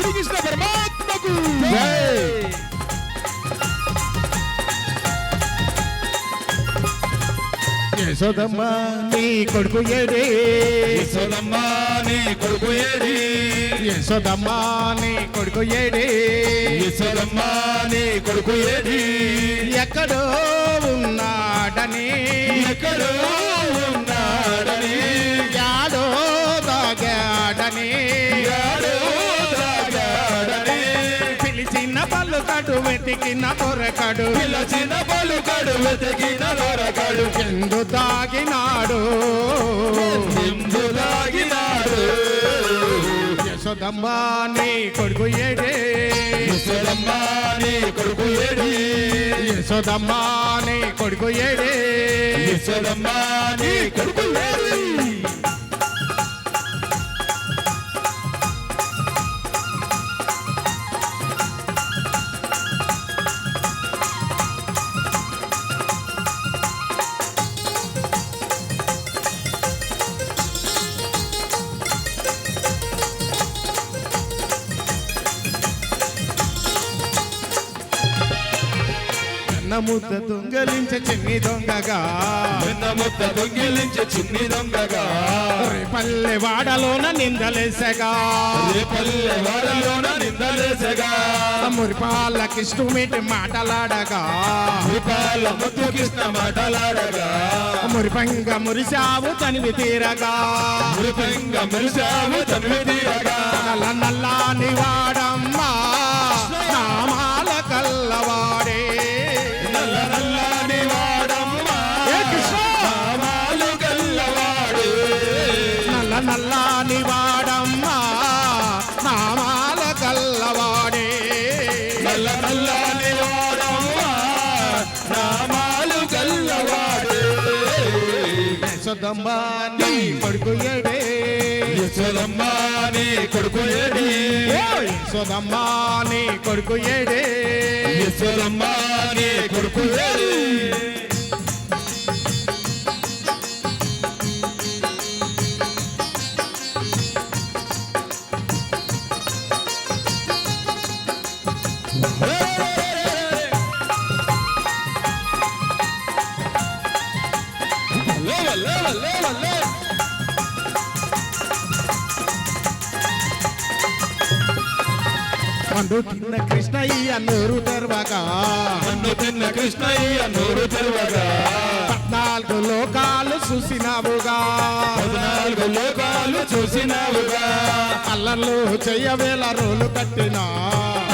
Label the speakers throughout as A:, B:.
A: శ్రీకృష్ణ పరమాత్మకు యశోదమ్మా నీ కొడుకు ఏడి
B: యశోదమ్మా నీ కొడుకు ఏడి
A: యశోదమ్మా నీ కొడుకు ఏడి
B: యశోదమ్మా నీ కొడుకు ఏడి
A: ఎక్కడో ఉన్నాడని
B: ఎక్కడో
A: ఉన్నా వెతికిన దొరకడు.
B: పిలచిన పలుకడు వెతికిన దొరకడు.
A: ఎందు దాగినాడు.
B: ఎందు దాగినాడు.
A: యశోదమ్మ నీ కొడుకు ఏడే.
B: యశోదమ్మ నీ కొడుకు ఏడి.
A: యశోదమ్మ నీ కొడుకు ఏడే.
B: యశోదమ్మ నీ కొడుకు ఏడి.
A: కన్న ముద్ద దొంగలించ చిన్ని దొంగగా.
B: నిన్న ముద్ద దొంగిలించి చిన్ని దొంగగా.
A: పల్లె వాడలోన నిందలేసగా.
B: రేపల్లె వాడలోన నిందలేసగా.
A: మురిపాల కిష్టుమిటి మాటలాడగా.
B: రూపాయల ముద్దు కృష్ణ మాటలాడగా.
A: మురిపంగ మురిశావు తనివి తీరగా.
B: మృతంగ మెరిశావు తనివి తీరగా.
A: నల్ల నల్లాని వాడమ్మా యశోదమ్మ నీ కొడుకు ఏడే
B: యశోదమ్మ నీ కొడుకు ఏడి
A: ఓ యశోదమ్మ నీ కొడుకు ఏడే
B: యశోదమ్మ నీ కొడుకు ఏడి లేవ, లేవ, లేవ, లేవ.
A: పండు తిన్న కృష్ణయ్య నోరు తెరవగా
B: నన్ను తిన్న కృష్ణయ్య నోరు తెరవగా
A: పద్నాలుగు లోకాలు చూసినావుగా.
B: పద్నాలుగు లోకాలు చూసినావుగా.
A: అల్లర్లు చెయ్యవేల రోలు కట్టినా.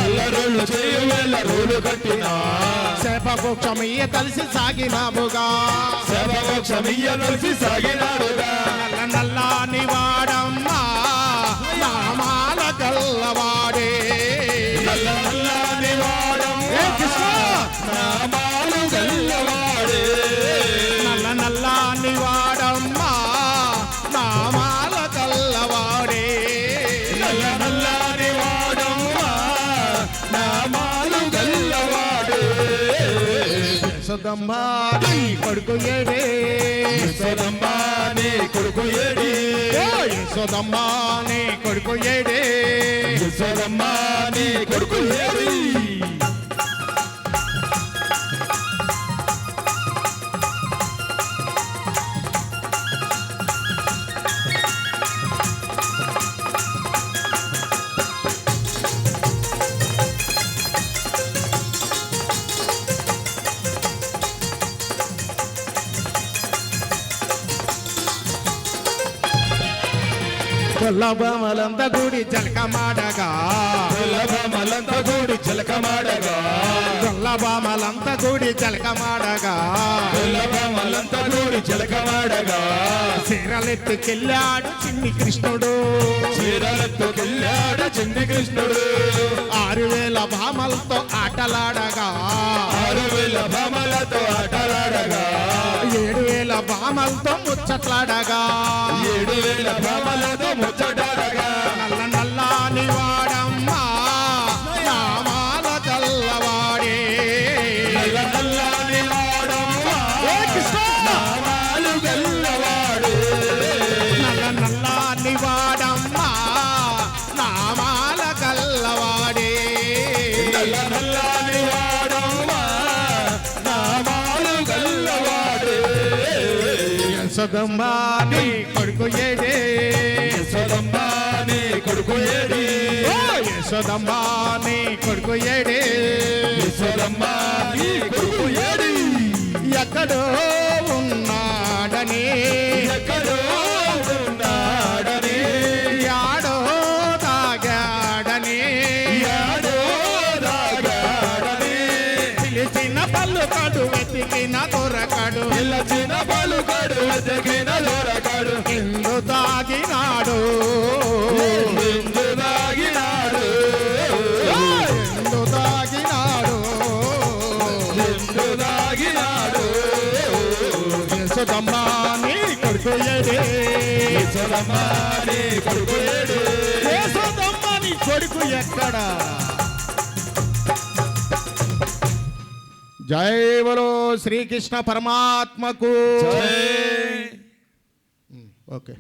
B: అల్లరులు చేయవేళ రోలు కట్టినా.
A: శపమోక్షమయ్య కలిసి సాగినాముగా
B: శవమోక్షమియ్య నలిసి సాగినాడుగా.
A: నల్ల నల్లాని వాడమ్మా యశోదమ్మ నీ కొడుకు ఏడే
B: యశోదమ్మ నీ కొడుకు ఏడి
A: యశోదమ్మ నీ కొడుకు ఏడే
B: యశోదమ్మ నీ కొడుకు ఏడి
A: కొల్లబమలంత గుడి జలకమాడగా.
B: మలంత గూడి చిలకమాడగా
A: కొల్లబామలంత గుడి జలకమాడగా.
B: మలంత గూడి చిలకమాడగా
A: చీరలెత్తుకెళ్ళాడు చిన్ని కృష్ణుడు.
B: చీరలెత్తుకెళ్ళాడు చిన్ని కృష్ణుడు.
A: ఆరు వేల భామలతో ఆటలాడగా.
B: ఆరు వేల భామలతో ఆటలాడగా.
A: ఏడు వేల భామలతో ముచ్చట్లాడగా.
B: ఏడు వేల భామలతో ముచ్చటాడగా
A: నల్ల నల్లాని యశోదమ్మ నీ కొడుకు ఏడే
B: యశోదమ్మ నీ కొడుకు ఏడి
A: ఓ యశోదమ్మ నీ కొడుకు ఏడే
B: యశోదమ్మ నీ కొడుకు ఏడి
A: ఎక్కడో ఉన్నాడని
B: ఎక్కడో
A: వెతకిన దొరకడు ఇల్లు తాగినాడు ఇల్లు తాగినాడు
B: నిండు దాగినాడు
A: యశోదమ్మ నీ కొడుకు ఏడే.
B: యశోదమ్మ నీ కొడుకు ఏడి.
A: యశోదమ్మ నీ కొడుకు ఎక్కడ? జై బలో శ్రీకృష్ణ పరమాత్మకు. ఓకే.